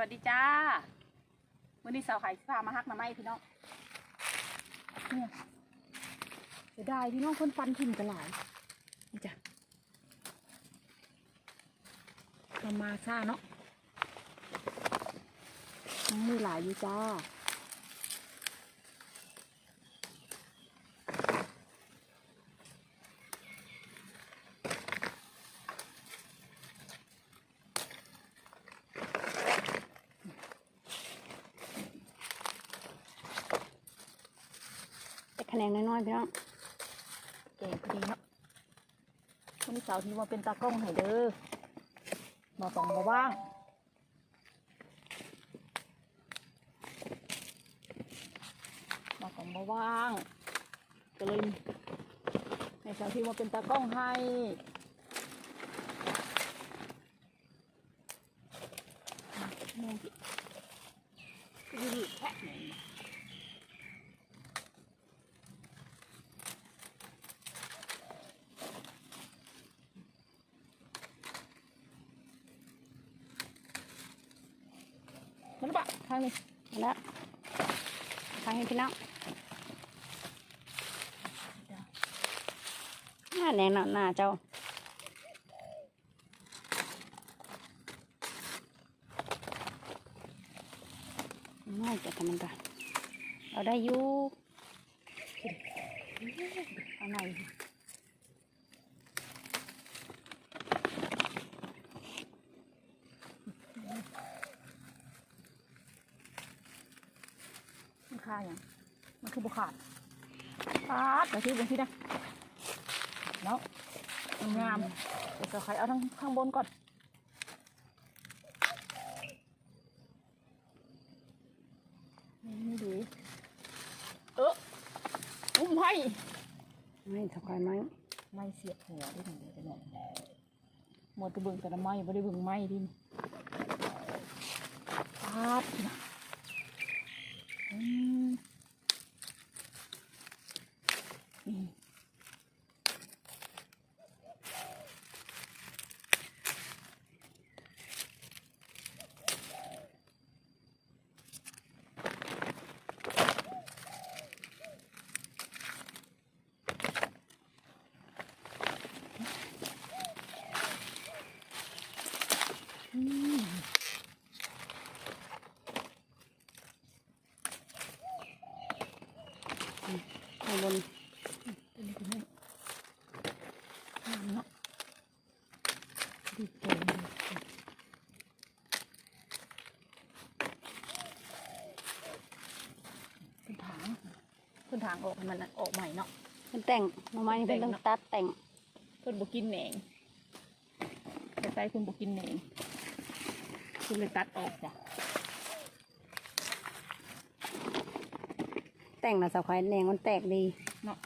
วัสดีจ้าวันนี้สาวไข่สิพามาฮักมาไหมพี่น้องเนี่ยเสียดายพี่น้องคนฟันถิ่มกันหลายนี่จ้ะทำมาซ่าเนาะมือหลายอยู่จ้า แต่คะแนนน้อยๆพี่น้องเก่งพอดีเนาะวันนี้สาวที่ว่าเป็นตากล้องให้เด้อมาต้องมาว่างมาต้องมาว่างก็เลยให้สาวที่ว่าเป็นตากล้องให้มองสิก็ยืดแค่ไหน มันปะ ทางนี้มาแล้วทางให้พี่น้องหน้าแดงหน้าหน้าเจ้าไม่จะทำมันกันเราได้ยู่เอาไหนอย มันคาอย่าง มันคือบุขาดปาดแต่ที่บนที่นะแล้วงามเดี๋ยวจะใครเอาทั้งข้างบนก่อนนี่ดีเอออุ้มให้ไม่สบายไหมไม่เสียบหัวได้ถึงเดี๋ยวจะหมดหมดตะบึงแต่ละไม้ไม่ได้บึงไม้ดินปาดนะอืม ข้างบนเป็นยังไงงามเนาะดีใจเลยเป็นถางเป็นถางออกให้มันออกใหม่เนาะเป็นแต่งหน่อไม้นี่เป็นต้องตัดแต่งเพิ่นบกินแหนงแต่ใจคุณบกินแหนงคุณเลยตัดออกจ้ะ แต่งนะสาวควายแดงมันแตกดีเนาะ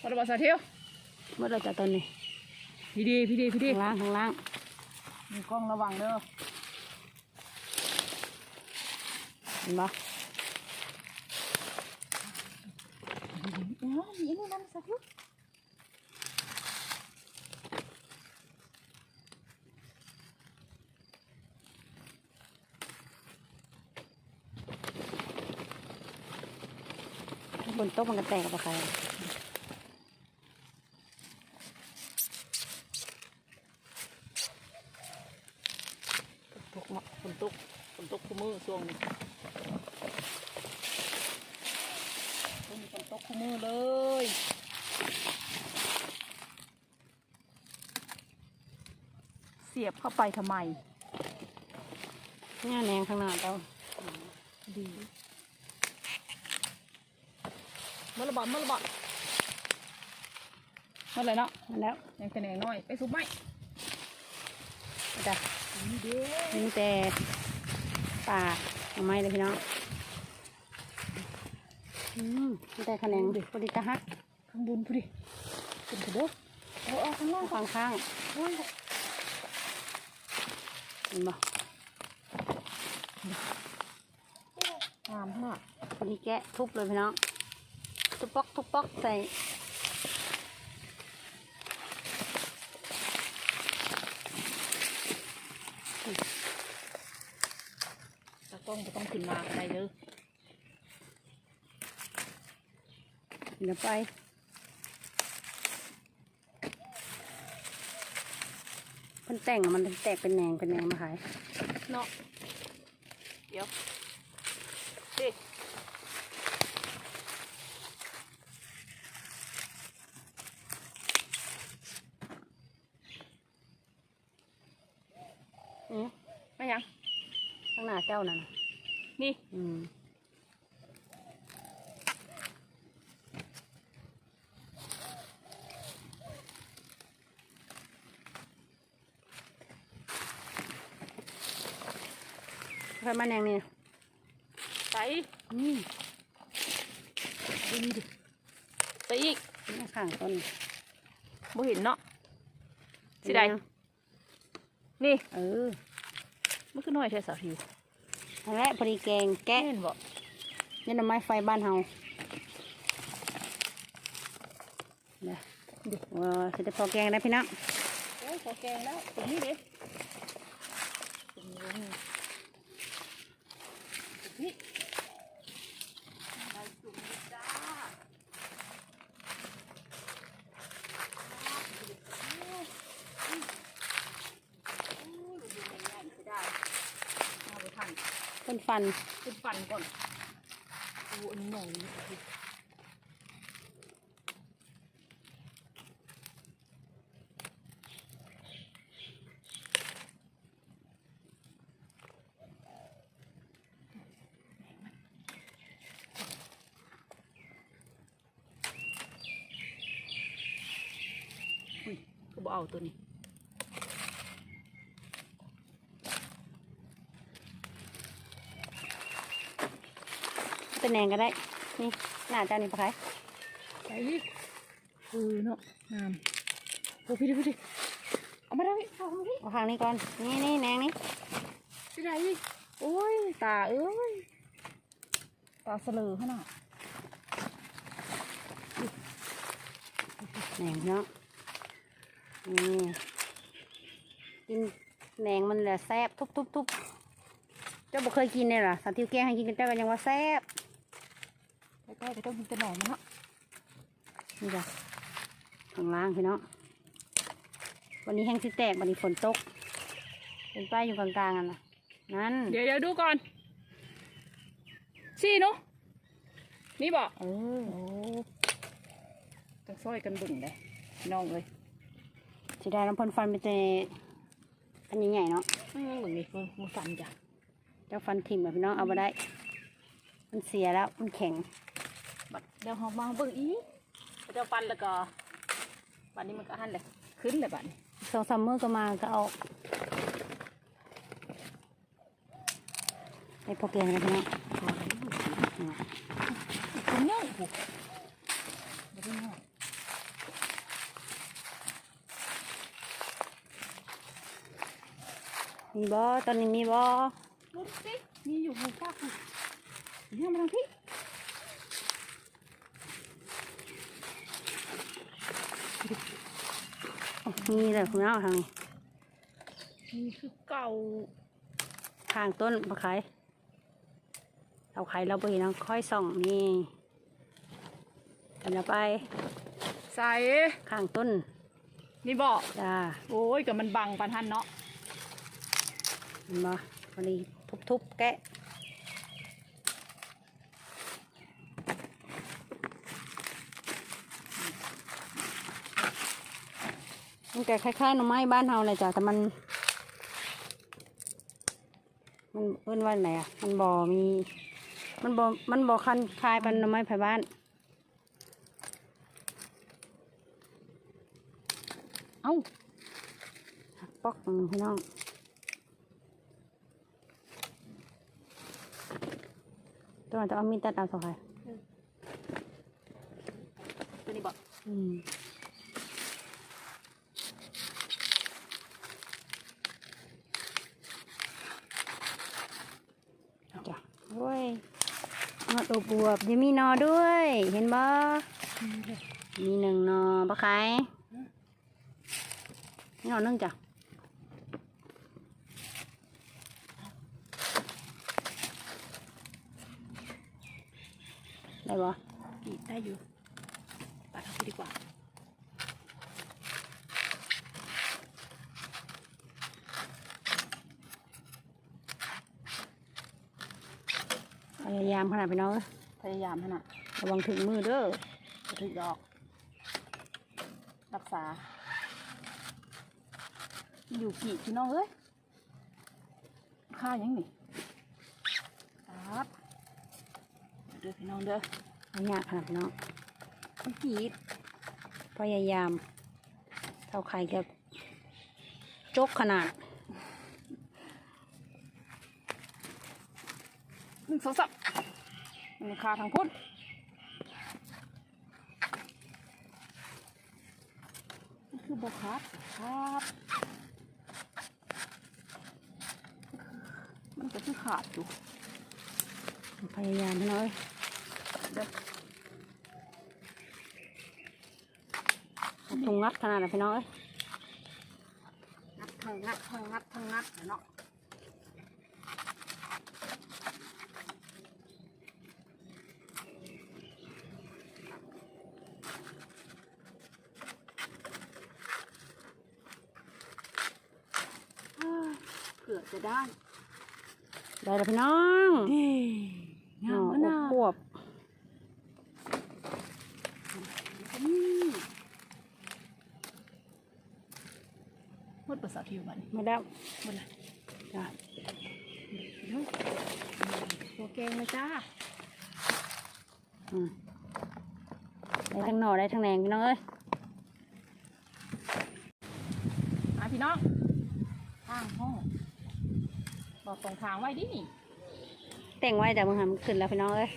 พอระบาดสาเที่ยวเมื่อเราจะต้นนี้พี่ดีพี่ดีพี่ดีข้างล่างข้างล่างมีกล้องระวังเด้อเห็นปะอ๋อมีอันนี้นั่นสาเที่ นโต๊ะมันก็แตกกับใครตกเนาะฝนตกฝนตกคู่มือช่วงนี้ฝนฝนตกคู่มือเลยเสียบเข้าไปทำไมเนี่ยแนงข้างหน้าเจ้าดี มะละบอมมะละบอมมาเลยเนาะมาแล้วยังแขนงน้อยไปซุปไหมจ้ะนี่เด้นี่แต่ป่าหน่อไม้เลยพี่น้องอืมนี่แต่คะแนนพอดีตะฮักข้างบนพอดีเป็นกระโดดเอาเอาข้างล่างข้างข้างโอ้ยเห็นปะงามมากพอดีแกะทุบเลยพี่น้อง ทุบป๊อกทุบป๊อกใส่ตากล้องจะต้องขึ้นมาอะไรเด้อเดี๋ยวไปมันแต่งอะมันแตกเป็นแหนงเป็นแหนงมาขายเนาะเดี๋ยวดิ อืม ไม่ยัง ข้างหน้าเจ้านั่นน่ะนี่ อืมใครมาแนงนี่ไปนี่ดูนี่ดิไปอีกนี่ข้างต้นบ่เห็นเนาะสิได้นี่ เออมันคือน้อยแท้สาวทิว นั่นแหละพอดีแกงแกะเห็นบ่นี่หน่อไม้ไฟบ้านเฮาเดี๋ยวดูว่าจะได้พอแกงได้พี่น้องโอ้ยขอแกงแล้วตรงนี้ดิตรงนี้ตรงนี้ได้จุ่มเลยจ้าโอ้ยดูง่ายๆไม่ได้เอาไปทัน ต้นฟันขึ้นฟันก่อนดูอันนี้หน่อยดิก็บเอาตัวนี้ เป็นแหนงก็ได้ นี่หน้าเจ้านี่ปะคะไปเออเนาะงามโอ้พี่ดิพี่ดิเอามาได้เอามาดิเอาข้างนี้ก่อน นี่นี่แหนงนี่พี่ได้โอ้ย ตาเอ้ย ตาเสลอขนาดแหนงเนาะนี่กินแหนงมันแหละแซ่บทุบทุบทุบเจ้าบ่เคยกินเลยเหรอสาธิวแกงให้กินกันเจ้าก็ยังว่าแซ่บใกล้ๆก็ต้องกินแต่หน่อมันเนาะนี่จ้ะข้างล่างพี่น้องวันนี้แห้งสิแตกวันนี้ฝนตก เป็นป้ายอยู่กลางๆอะนะนั่น เดี๋ยวเดี๋ยวดูก่อนชี้หนุนี่บอกเออโอ้ต้องซอยกันบึ่งเลยพี่น้องเลยสิได้น้ำพ่นฟันไปเจอันใหญ่ๆเนาะอืมบึ่งนี่มันมันฟันจ้ะเจ้าฟันทิ่มอะพี่น้องเอาไปได้ มันเสียแล้ว มันแข็ง บัดเดี๋ยวหอมมาเบิ่งอีกเดี๋ยวฟันแล้วก็บัดนี้มันก็หั่นเลยขึ้นเลยบัดนี้สองสามมื้อก็มาก็เอาไปพอเกลือนะพี่น้องคุณเนี่ยโอ้โหบ่ได้เนาะมีบ่ตอนนี้มีบ่รถสิมีอยู่หูฟ้าคุณเนี่ยมาทางพี่ โอ้มีเลยคุณน้องทางนี้นี่คือเก่าข้างต้นมะขายเอาไข่เราไปเห็นน้องค่อยส่องนี่เอาไปใส่ข้างต้น นี่บอกจ้าโอ้ยกับมันบังปันทันเนาะเห็นบ่วันนี้ทุบๆแกะมันแกคล้ายๆหน่อไม้บ้านเฮาเลยจ้ะแต่มัน มันเอิ้นว่าไหนอะ มันบ่อมี มันบ่มันบ่คันคลายปันหน่อไม้ไผ่บ้านเอ้าหักปอกพี่น้องตัวจะเอามีดตัดเอาสองไข่ตัวนี้บอกอืมจ้ะโอ้ยมา ตัวบวบยังมีนอด้วย เห็นบ่มีหนึ่งนอปะไข่นี่นอหนึ่งจ้ะ ได้บ่ กรีดได้อยู่ตัดเอาไปดีกว่า พ ยายามขนาดพี่น้องเอ้ยพยายามขนาดระวังถึงมือเด้อจะถึงดอก รักษา อยู่กี่พี่น้องเอ้ยค่ายังนี่ครับเด้อพี่น้องเด้ออันยากขนาดพี่น้องมันกรีดพยายามเท่าไข่กับจกขนาด หนึ่งสองสามมันคาทางพุ่นคือบอครับครับมันก็คือขาดอยู่พยายามน้อยตุงงัดขนาดน่ะพี่น้อยงัดทางงัดทางงัดทางงัดเนาะอ้าวเผื่อจะ ได้ได้แล้วพี่น้องงามหมะน่อนาอววบนี่หมดภาษาทิวบัดนๆมาแล้วหมดละจ้ะเด้อตัวแกงเลยจ้าอืมได้ทั้งหน่อได้ทั้งแหนงพี่น้องเอ้ยมาพี่น้องทางห้อง บอกตรงทางไว้ดินี่แต่งไว้จากมึงหำขึ้นแล้วพี่น้องเอ้ย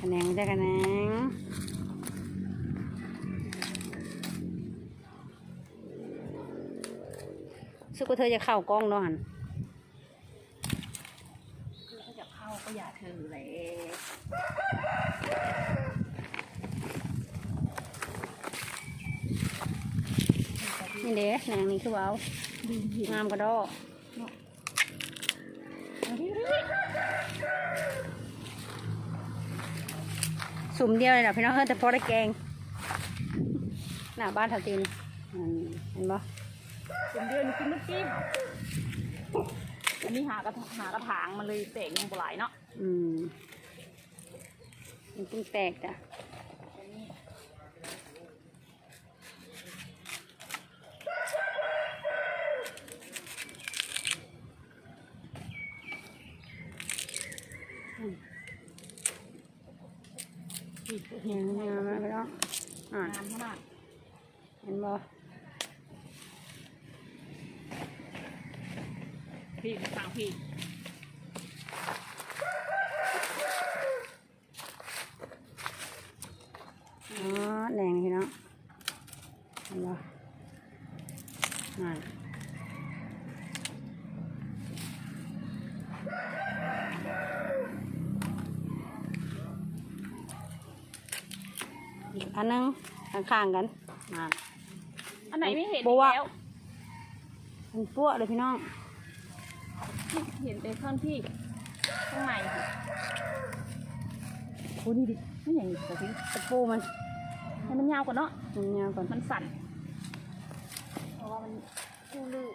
คะแนงจะคะแนงสุกว่าเธอจะเข้ากล้องเนาะหันคือถ้าจะเข้าก็อย่าเธอเลยนี่เด้แหนงนี่คือว่าเอาดีดีงามกระดอ สุ่มเดียวเลยนะพี่น้องเฮ้ยแต่พอได้แกงหน้าบ้านทับตีนอืมเห็นปะเป็นเดือนกินนุ๊กกิ้มอันนี้หากระถหากระถางมันเลยเตะยังบ่หลายเนาะอืมมันต้องแตกจ้ะ เห็นงามไหมพี่น้องอ่างามมากเห็นปะพี่ทางพี่อ๋อแดงพี่น้องเห็นปะนั่น อีกอันหนึงข้างๆกันนั่นอันไหนไม่เห็นบัอีกวแล้วมันปั้วเลยพี่น้องเห็นแต่ข้างที่ข้างในค่ะโอ้นี่ดิไม่อย่างนี้แต่ทีตะปูมันให้มันยาวกว่าเนาะมันยาวก่อนมันสั่นเพราะว่ามันคู่ลือ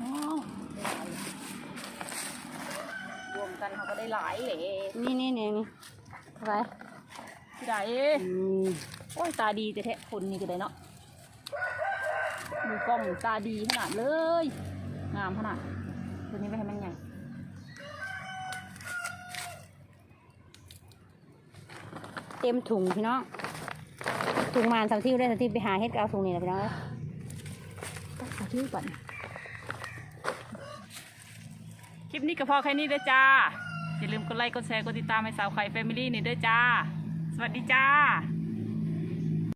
อ๋อรวมกันเขาก็ได้หลายเลย นี่นี่นี่นี่อะ ไรที่ไหนอืมโอ้ยตาดีแต่แท้คนนี่ก็ได้เนาะมือกล้องตาดีขนาดเลย งามขนาดตัวนี้ไปให้มันใหญ่เต็มถุงพี่น้องถุงมานสามที่ได้สามที่ไปหาเฮ็ดกบเอาถุงนี่แหละพี่น้องเอ้ยต้องสาธิตก่อนคลิปนี้ก็พอแค่นี้เด้อจ้าอย่าลืม กดไลค์กดแชร์กดติดตามให้สาวไข่แฟมิลี่นี่ด้วยจ้า สวัสดีจ้า